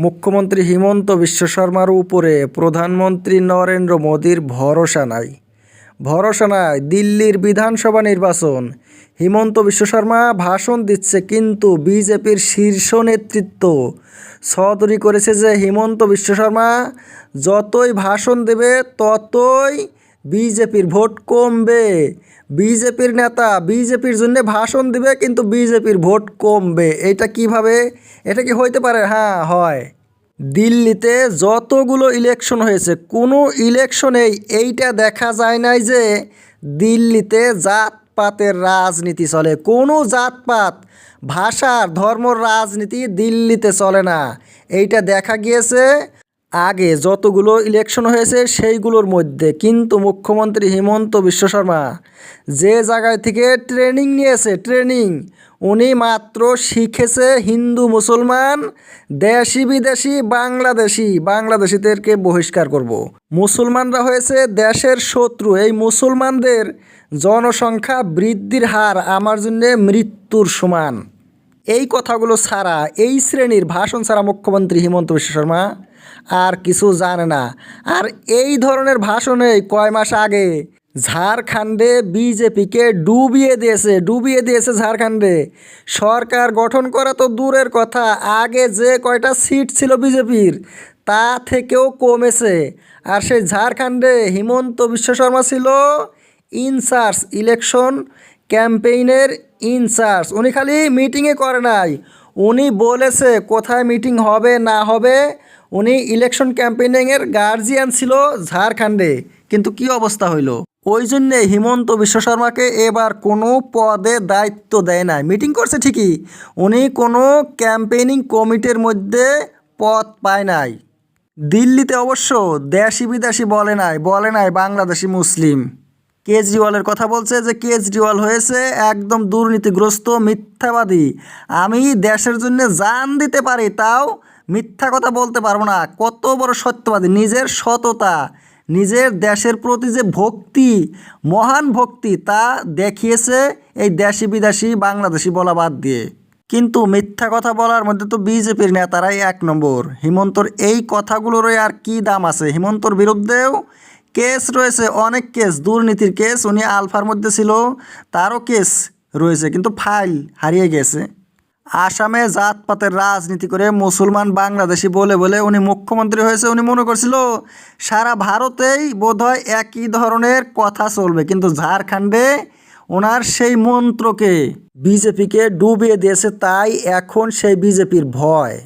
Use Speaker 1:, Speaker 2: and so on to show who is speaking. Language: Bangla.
Speaker 1: মুখ্যমন্ত্রী হিমন্ত বিশ্ব শর্মার উপরে প্রধানমন্ত্রী নরেন্দ্র মোদীর ভরসা নাই। ভরসা নাই, দিল্লির বিধানসভা নির্বাচন। হিমন্ত বিশ্ব শর্মা ভাষণ দিচ্ছে কিন্তু বিজেপির শীর্ষ নেতৃত্ব। সদরি করেছে যে হিমন্ত বিশ্ব শর্মা, যতই ভাষণ দেবে ততই বিজেপির ভোট কমবে। বিজেপির নেতা বিজেপির জন্য ভাষণ দিবে, কিন্তু বিজেপির ভোট কমবে। এটা কীভাবে? এটা কি হইতে পারে? হ্যাঁ হয়। দিল্লিতে যতগুলো ইলেকশন হয়েছে, কোনো ইলেকশনেই এইটা দেখা যায় নাই যে দিল্লিতে জাতপাতের রাজনীতি চলে। কোনো জাতপাত ভাষার ধর্মর রাজনীতি দিল্লিতে চলে না। এইটা দেখা গিয়েছে আগে যতগুলো ইলেকশন হয়েছে সেইগুলোর মধ্যে কিন্তু মুখ্যমন্ত্রী হিমন্ত বিশ্ব শর্মা যে জায়গায় থেকে ট্রেনিং নিয়েছে ট্রেনিং উনি মাত্র শিখেছে হিন্দু, মুসলমান, দেশি, বিদেশি, বাংলাদেশি, বাংলাদেশিদেরকে বহিষ্কার করব। মুসলমানরা হয়েছে দেশের শত্রু, এই মুসলমানদের জনসংখ্যা বৃদ্ধির হার আমার জন্য মৃত্যুর সমান এই কথাগুলো ছাড়া এই শ্রেণির ভাষণ ছাড়া মুখ্যমন্ত্রী হিমন্ত বিশ্ব শর্মা আর কিছু জানে না। আর এই ধরনের ভাষণে কয় মাস আগে ঝাড়খণ্ডে বিজেপিকে ডুবিয়ে দিয়েছে ডুবিয়ে দিয়েছে ঝাড়খণ্ডে। সরকার গঠন করা তো দূরের কথা, আগে যে কয়টা সিট ছিল বিজেপির, তা থেকেও কমেছে। আর সেই ঝাড়খণ্ডে হিমন্ত বিশ্ব শর্মা ছিল ইনচার্জ ইলেকশন ক্যাম্পেইনের ইনচার্জ। উনি খালি মিটিংয়ে করে নাই। উনি বলেছে কোথায় মিটিং হবে, না হবে। উনি ইলেকশন ক্যাম্পেইনিংয়ের গার্জিয়ান ছিল ঝাড়খণ্ডে। কিন্তু কি অবস্থা হইল? ওই জন্যে হিমন্ত বিশ্ব শর্মাকে এবার কোনো পদে দায়িত্ব দেয় নাই। মিটিং করছে ঠিকই। উনি কোনো ক্যাম্পেইনিং কমিটির মধ্যে পদ পায় নাই। দিল্লিতে অবশ্য দেশি বিদেশি বলে নাই বলে নাই বাংলাদেশি মুসলিম। কেজরিওয়ালের কথা বলছে যে কেজরিওয়াল হয়েছে একদম দুর্নীতিগ্রস্ত, মিথ্যাবাদী। আমি দেশের জন্য জান দিতে পারি, তাও মিথ্যা কথা বলতে পারব না। কত বড় সত্যবাদী, নিজের সততা, নিজের দেশের প্রতি যে ভক্তি, মহান ভক্তি, তা দেখিয়েছে এই দেশি বিদেশি বাংলাদেশি বলা বাদ দিয়ে। কিন্তু মিথ্যা কথা বলার মধ্যে তো বিজেপির নেতারাই এক নম্বর। হিমন্তর এই কথাগুলোরই আর কি দাম আছে? হিমন্তর বিরুদ্ধেও কেস রয়েছে, অনেক কেস, দুর্নীতির কেস, উনি আলফার মধ্যে ছিল, তারও কেস রয়েছে, কিন্তু ফাইল হারিয়ে গেছে। আসামে জাতপাতের রাজনীতি করে মুসলমান বাংলাদেশি বলে বলে উনি মুখ্যমন্ত্রী হয়েছে উনি মনে করছিল, সারা ভারতেই বোধহয় একই ধরনের কথা চলবে, কিন্তু ঝাড়খণ্ডে ওনার সেই মন্ত্রকে বিজেপিকে ডুবিয়ে দিয়েছে, তাই এখন সেই বিজেপির ভয়।